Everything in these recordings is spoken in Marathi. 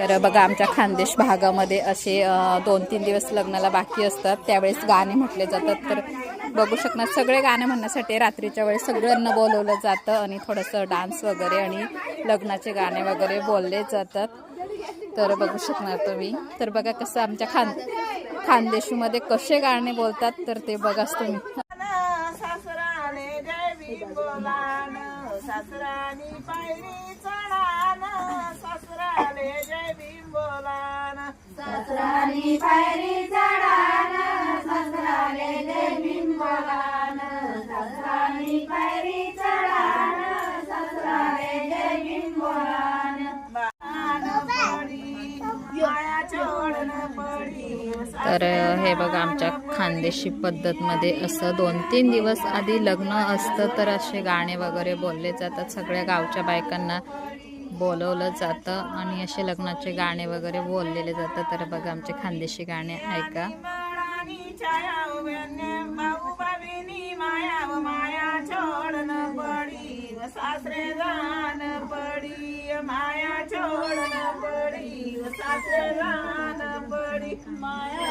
तर बघा आमच्या खानदेश भागामध्ये असे दोन तीन दिवस लग्नाला बाकी असतात. त्यावेळेस गाणे म्हटले जातात. तर बघू शकणार सगळे गाणे म्हणण्यासाठी रात्रीच्या वेळेस सगळ्यांना बोलवलं जातं आणि थोडंसं डान्स वगैरे आणि लग्नाचे गाणे वगैरे बोलले जातात. तर बघू शकणार तुम्ही. तर बघा कसं आमच्या खान खानदेशीमध्ये कसे गाणे बोलतात तर ते बघाच तुम्ही. देवी बोलान ससरानी पायरी चढान ससराले बोलान ससरानी पायरी चढान ससराले बोलान पडी. तर हे बघा आमच्या खानदेशी पद्धतमध्ये असं दोन तीन दिवस आधी लग्न असतं तर असे गाणे वगैरे बोलले जातात सगळ्या गावच्या बायकांना. बोलवलं जातं आणि असे लग्नाचे गाणे वगैरे बोललेले जातं तर बघा आमचे खानदेशी गाणे ऐका. माया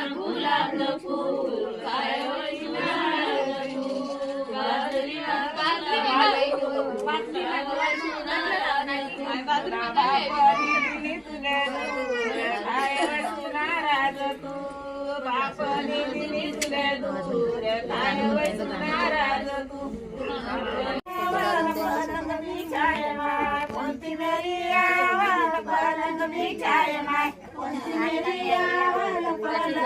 मा बैसून नावानी देवळी गावानी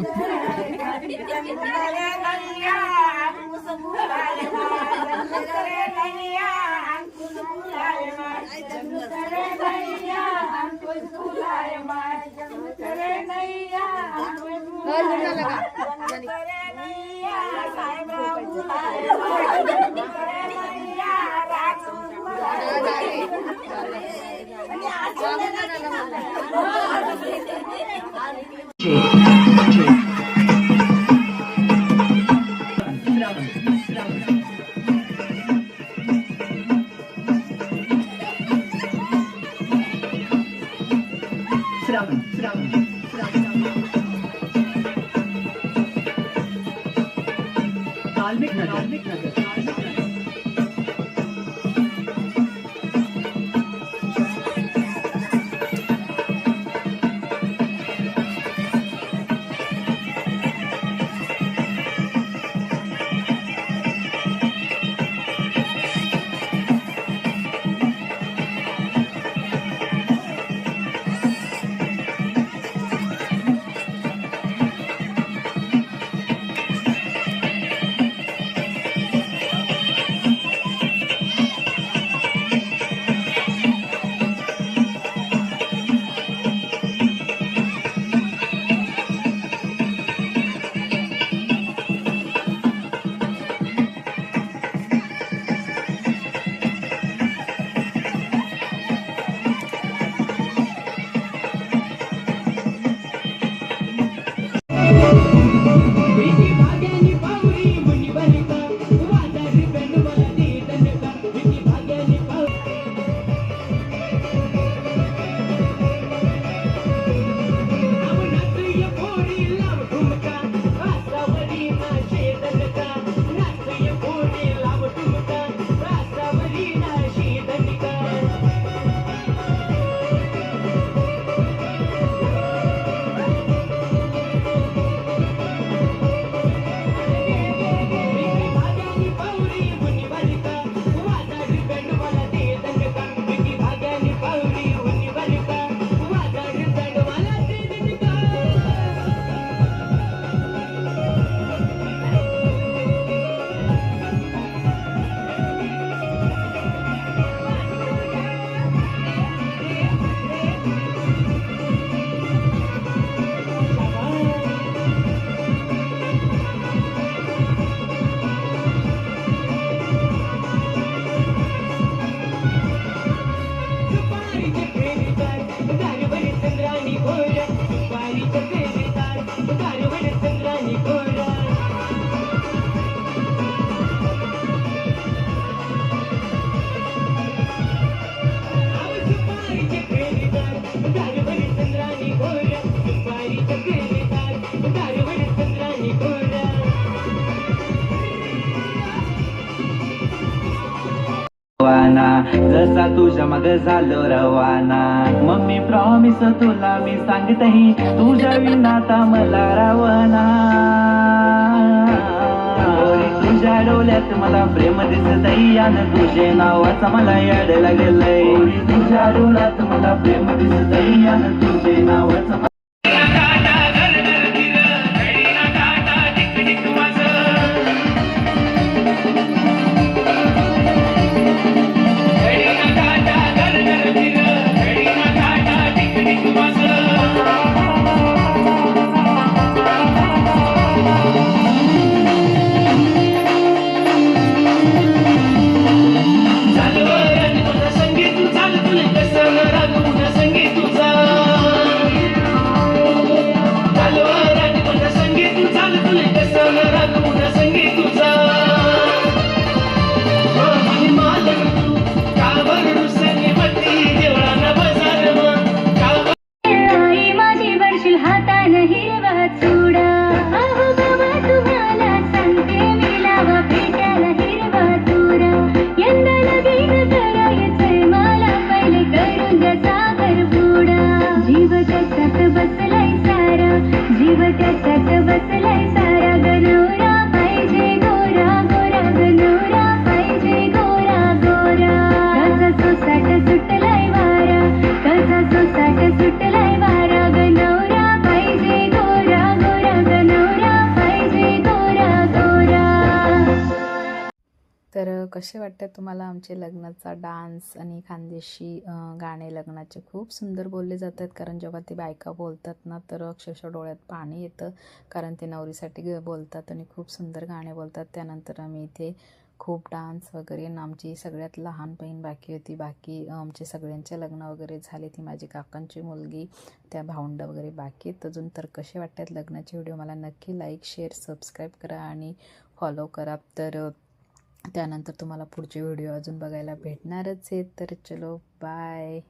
ना आजूबाजू घुंगरू गडाय माय पलंग ना आजूबाजू घुंगरू गडाय माय करे गैया अंकुश फुलाय माय करे गैया अंकुश फुलाय माय करे गैया अंकुश फुलाय माय करे गैया अंकुश फुलाय माय करे गैया साहेबराव फुलाय माय करे गैया राजू फुलाय माय Gracias. I'm जसा तुझ्या मग झालो रवाना. मम्मी प्रॉमिस तुला मी सांगतही तुझ्या विनाता मला रावना तुझ्या डोल्यात मला प्रेम दिसत यान तुझे नावाचा मला याड लागलंय. तुझ्या डोळ्यात मला प्रेम दिसत यान तुझे नावाचं कसे वाटतात तुम्हाला आमचे लग्नाचा डान्स आणि खानदेशी गाणे लग्नाचे? खूप सुंदर बोलले जातात कारण जेव्हा ते बायका बोलतात ना तर अक्षरशः डोळ्यात पाणी येतं कारण ते नवरीसाठी ग- बोलतात आणि खूप सुंदर गाणे बोलतात. त्यानंतर आम्ही इथे खूप डान्स वगैरे आणि आमची सगळ्यात लहान बहीण बाकी होती. बाकी आमचे सगळ्यांचे लग्न वगैरे झाले. ती माझी काकांची मुलगी त्या भावंड वगैरे बाकी आहेत. अजून तर कसे वाटतात लग्नाचे व्हिडिओ? मला नक्की लाईक शेअर सबस्क्राईब करा आणि फॉलो करा. तर त्यानंतर तुम्हाला पुढचे व्हिडिओ अजून बघायला भेटणारच आहेत. तर चलो बाय